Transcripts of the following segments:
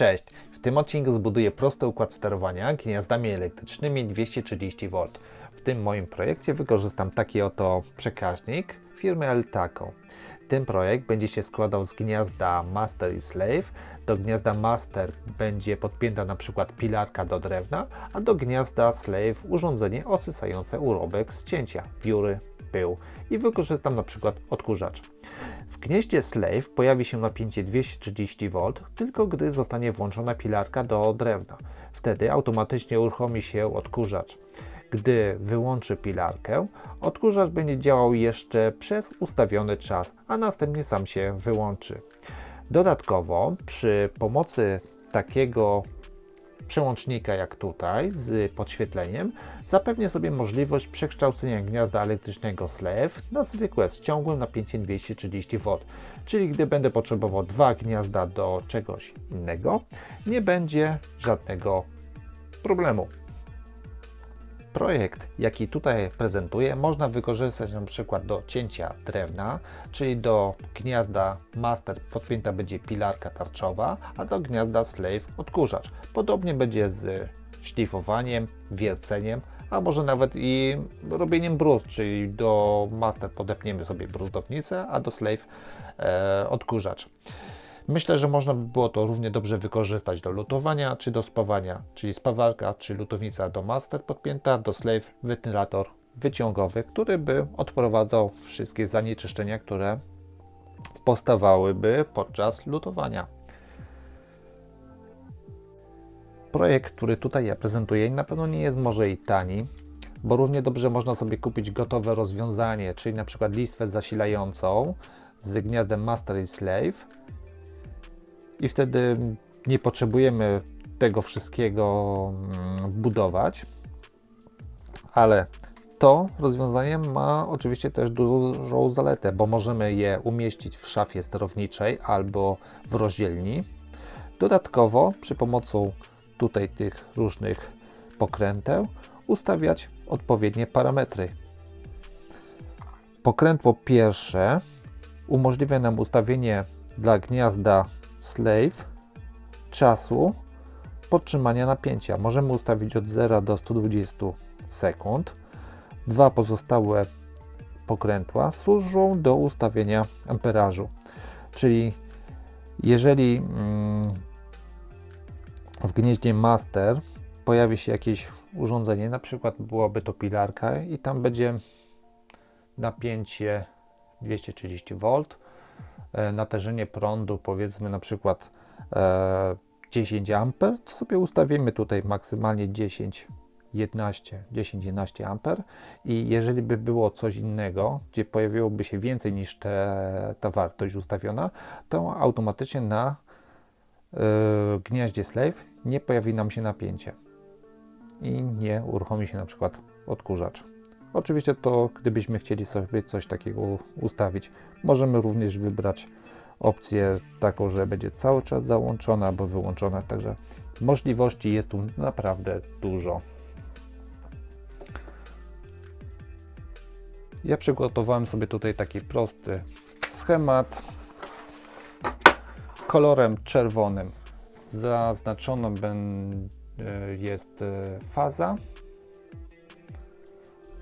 Cześć! W tym odcinku zbuduję prosty układ sterowania gniazdami elektrycznymi 230V. W tym moim projekcie wykorzystam taki oto przekaźnik firmy Eltaco. Ten projekt będzie się składał z gniazda Master i Slave. Do gniazda Master będzie podpięta na przykład pilarka do drewna, a do gniazda Slave urządzenie odsysające urobek z cięcia, wióry, pył i wykorzystam na przykład odkurzacz. W gnieździe Slave pojawi się napięcie 230V tylko gdy zostanie włączona pilarka do drewna. Wtedy automatycznie uruchomi się odkurzacz. Gdy wyłączy pilarkę, odkurzacz będzie działał jeszcze przez ustawiony czas, a następnie sam się wyłączy. Dodatkowo przy pomocy takiego przełącznika jak tutaj z podświetleniem zapewnię sobie możliwość przekształcenia gniazda elektrycznego Slave na zwykłe z ciągłym napięciem 230V. Czyli gdy będę potrzebował dwa gniazda do czegoś innego, nie będzie żadnego problemu. Projekt, jaki tutaj prezentuję, można wykorzystać na przykład do cięcia drewna, czyli do gniazda master podpięta będzie pilarka tarczowa, a do gniazda slave odkurzacz. Podobnie będzie z szlifowaniem, wierceniem, a może nawet i robieniem bruz, czyli do master podepniemy sobie bruzdownicę, a do slave e, odkurzacz. Myślę, że można by było to równie dobrze wykorzystać do lutowania czy do spawania, czyli spawarka czy lutownica do master podpięta, do slave wentylator wyciągowy, który by odprowadzał wszystkie zanieczyszczenia, które powstawałyby podczas lutowania. Projekt, który tutaj ja prezentuję, na pewno nie jest może i tani, bo równie dobrze można sobie kupić gotowe rozwiązanie, czyli na przykład listwę zasilającą z gniazdem Master i Slave i wtedy nie potrzebujemy tego wszystkiego mm, budować, ale to rozwiązanie ma oczywiście też dużą zaletę, bo możemy je umieścić w szafie sterowniczej albo w rozdzielni. Dodatkowo przy pomocą tutaj tych różnych pokręteł ustawiać odpowiednie parametry. Pokrętło pierwsze umożliwia nam ustawienie dla gniazda slave czasu podtrzymania napięcia. Możemy ustawić od 0 do 120 sekund. Dwa pozostałe pokrętła służą do ustawienia amperażu. Czyli jeżeli mm, w gnieździe master pojawi się jakieś urządzenie, na przykład byłaby to pilarka i tam będzie napięcie 230 V, natężenie prądu powiedzmy na przykład 10 A, to sobie ustawimy tutaj maksymalnie 10 11, 10-11 A i jeżeli by było coś innego, gdzie pojawiłoby się więcej niż te, ta wartość ustawiona, to automatycznie na y, gniaździe slave nie pojawi nam się napięcie i nie uruchomi się na przykład odkurzacz. Oczywiście to gdybyśmy chcieli sobie coś takiego ustawić, możemy również wybrać opcję taką, że będzie cały czas załączona albo wyłączona, także możliwości jest tu naprawdę dużo. Ja przygotowałem sobie tutaj taki prosty schemat kolorem czerwonym. Zaznaczono jest e, faza.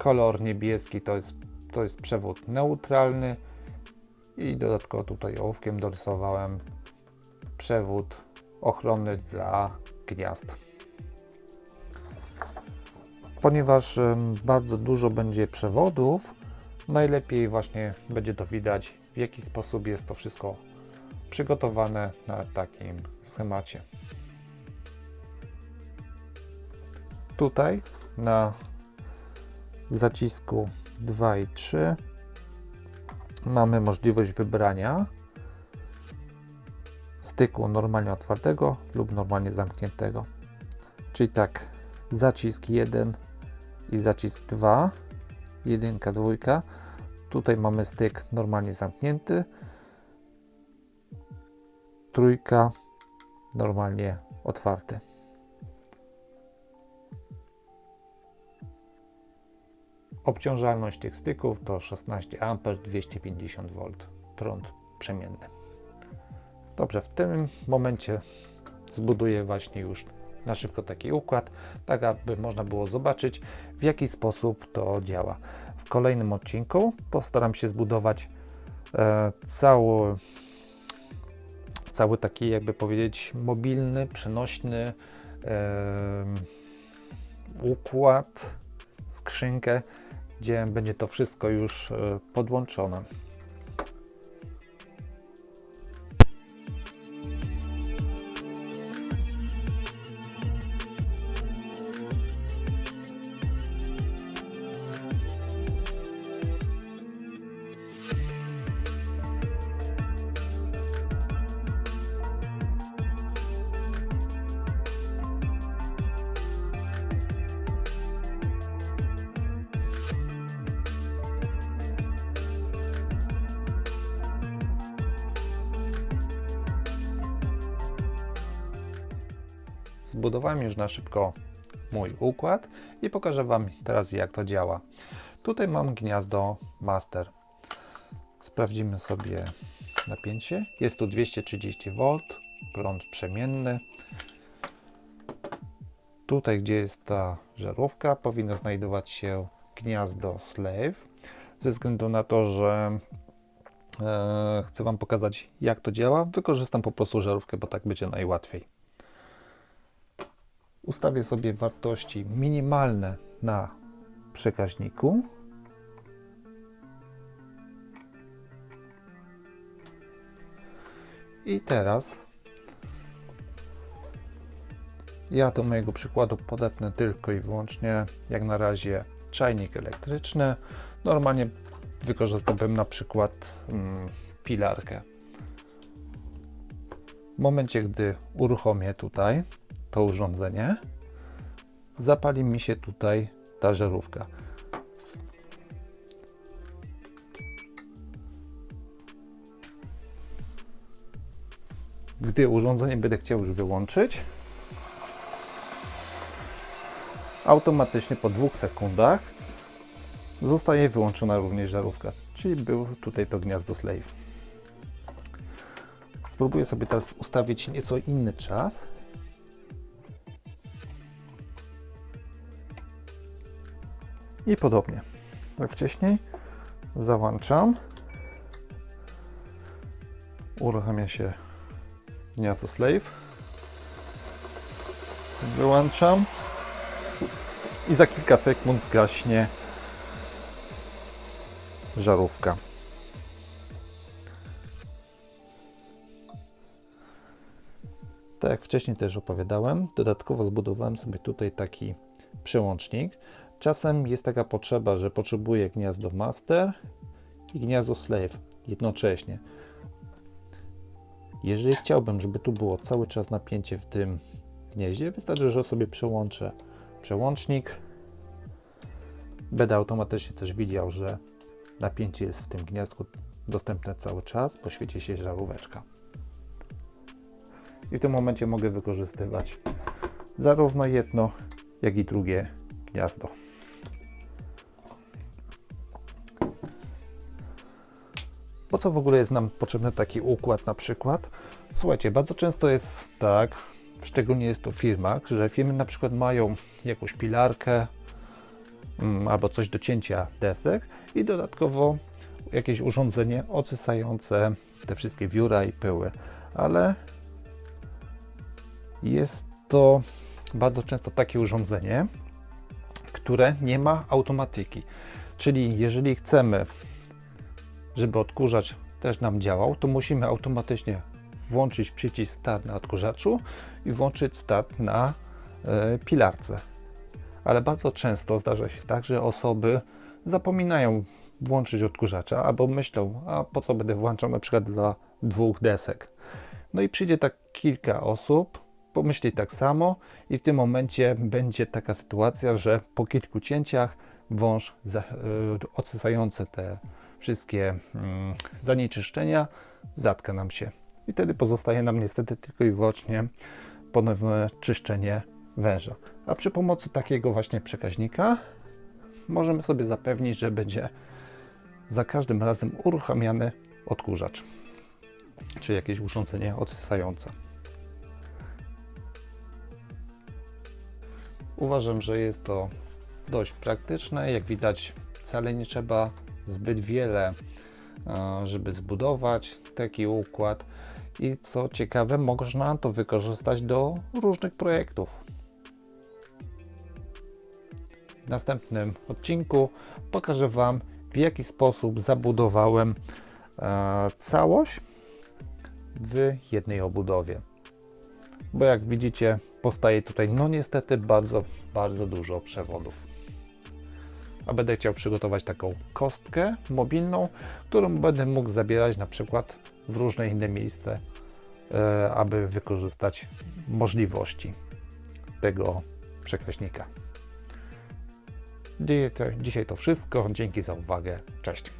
Kolor niebieski to jest, to jest przewód neutralny i dodatkowo tutaj ołówkiem dorysowałem przewód ochronny dla gniazd. Ponieważ bardzo dużo będzie przewodów, najlepiej właśnie będzie to widać, w jaki sposób jest to wszystko przygotowane na takim schemacie. Tutaj na zacisku 2 i 3 mamy możliwość wybrania styku normalnie otwartego lub normalnie zamkniętego. Czyli tak, zacisk 1 i zacisk 2, jedynka, dwójka. Tutaj mamy styk normalnie zamknięty, trójka normalnie otwarty. Obciążalność tych styków to 16 A 250 V prąd przemienny. Dobrze, w tym momencie zbuduję właśnie już na szybko taki układ, tak aby można było zobaczyć w jaki sposób to działa. W kolejnym odcinku postaram się zbudować e, cały, cały taki jakby powiedzieć mobilny, przenośny e, układ, skrzynkę, gdzie będzie to wszystko już e, podłączone. Zbudowałem już na szybko mój układ i pokażę Wam teraz jak to działa. Tutaj mam gniazdo master. Sprawdzimy sobie napięcie. Jest tu 230 V, prąd przemienny. Tutaj, gdzie jest ta żarówka, powinno znajdować się gniazdo slave. Ze względu na to, że e, chcę Wam pokazać, jak to działa, wykorzystam po prostu żarówkę, bo tak będzie najłatwiej ustawię sobie wartości minimalne na przekaźniku. I teraz ja do mojego przykładu podepnę tylko i wyłącznie jak na razie czajnik elektryczny. Normalnie wykorzystałbym na przykład mm, pilarkę. W momencie, gdy uruchomię tutaj to urządzenie, zapali mi się tutaj ta żarówka. Gdy urządzenie będę chciał już wyłączyć, automatycznie po dwóch sekundach zostaje wyłączona również żarówka, czyli był tutaj to gniazdo slave. Spróbuję sobie teraz ustawić nieco inny czas. I podobnie. Jak wcześniej załączam. Uruchamia się gniazdo slave. Wyłączam. I za kilka sekund zgaśnie żarówka. Tak jak wcześniej też opowiadałem, dodatkowo zbudowałem sobie tutaj taki przełącznik. Czasem jest taka potrzeba, że potrzebuję gniazdo master i gniazdo slave jednocześnie. Jeżeli chciałbym, żeby tu było cały czas napięcie w tym gnieździe, wystarczy, że sobie przełączę przełącznik. Będę automatycznie też widział, że napięcie jest w tym gniazdku dostępne cały czas, poświeci się żaróweczka. I w tym momencie mogę wykorzystywać zarówno jedno, jak i drugie gniazdo. Co w ogóle jest nam potrzebny taki układ na przykład? Słuchajcie, bardzo często jest tak, szczególnie jest to w firmach, że firmy na przykład mają jakąś pilarkę mm, albo coś do cięcia desek i dodatkowo jakieś urządzenie ocysające te wszystkie wióra i pyły, ale jest to bardzo często takie urządzenie, które nie ma automatyki. Czyli jeżeli chcemy żeby odkurzacz też nam działał, to musimy automatycznie włączyć przycisk start na odkurzaczu i włączyć start na e, pilarce. Ale bardzo często zdarza się tak, że osoby zapominają włączyć odkurzacza albo myślą, a po co będę włączał na przykład dla dwóch desek. No i przyjdzie tak kilka osób, pomyśli tak samo i w tym momencie będzie taka sytuacja, że po kilku cięciach wąż za, y, te wszystkie mm, zanieczyszczenia, zatka nam się. I wtedy pozostaje nam niestety tylko i wyłącznie ponowne czyszczenie węża. A przy pomocy takiego właśnie przekaźnika możemy sobie zapewnić, że będzie za każdym razem uruchamiany odkurzacz, czy jakieś urządzenie ocysające. Uważam, że jest to dość praktyczne. Jak widać, wcale nie trzeba zbyt wiele, e, żeby zbudować taki układ. I co ciekawe, można to wykorzystać do różnych projektów. W następnym odcinku pokażę Wam, w jaki sposób zabudowałem e, całość w jednej obudowie. Bo jak widzicie, powstaje tutaj, no niestety, bardzo, bardzo dużo przewodów. A będę chciał przygotować taką kostkę mobilną, którą będę mógł zabierać na przykład w różne inne miejsca, e, aby wykorzystać możliwości tego przekaźnika. Dzisiaj to wszystko. Dzięki za uwagę. Cześć.